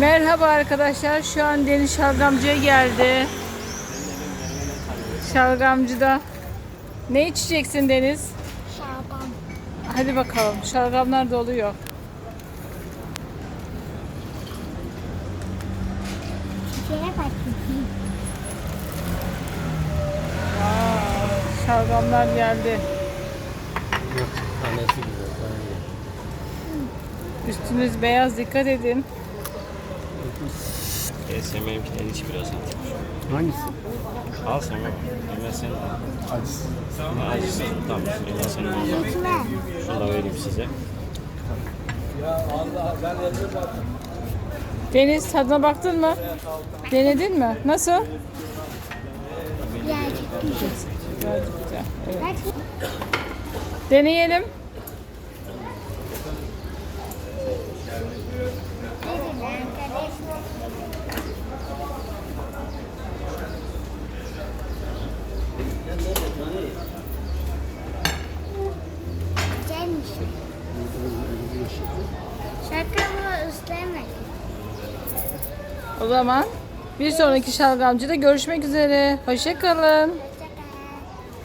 Merhaba arkadaşlar. Şu an Deniz Şalgamcı'ya geldi. Şalgamcı'da. Ne içeceksin Deniz? Şalgam. Hadi bakalım. Şalgamlar doluyor. Şeye bak. Aa, şalgamlar geldi. Yok, tanesi güzel. Üstünüz beyaz dikkat edin. E, Semih'inkinden iç biraz at. Hangisi? Al Semih. Emre sen Acısı. acısın. Tamam. Sen ondan. Gitme. Şunu da vereyim size. Deniz tadına baktın mı? Denedin mi? Nasıl? Birazcık güzel. Birazcık güzel. Evet. Bak. Deneyelim. Güzelmiş. Şaka bu. O zaman bir sonraki şalgamcıda görüşmek üzere. Hoşçakalın.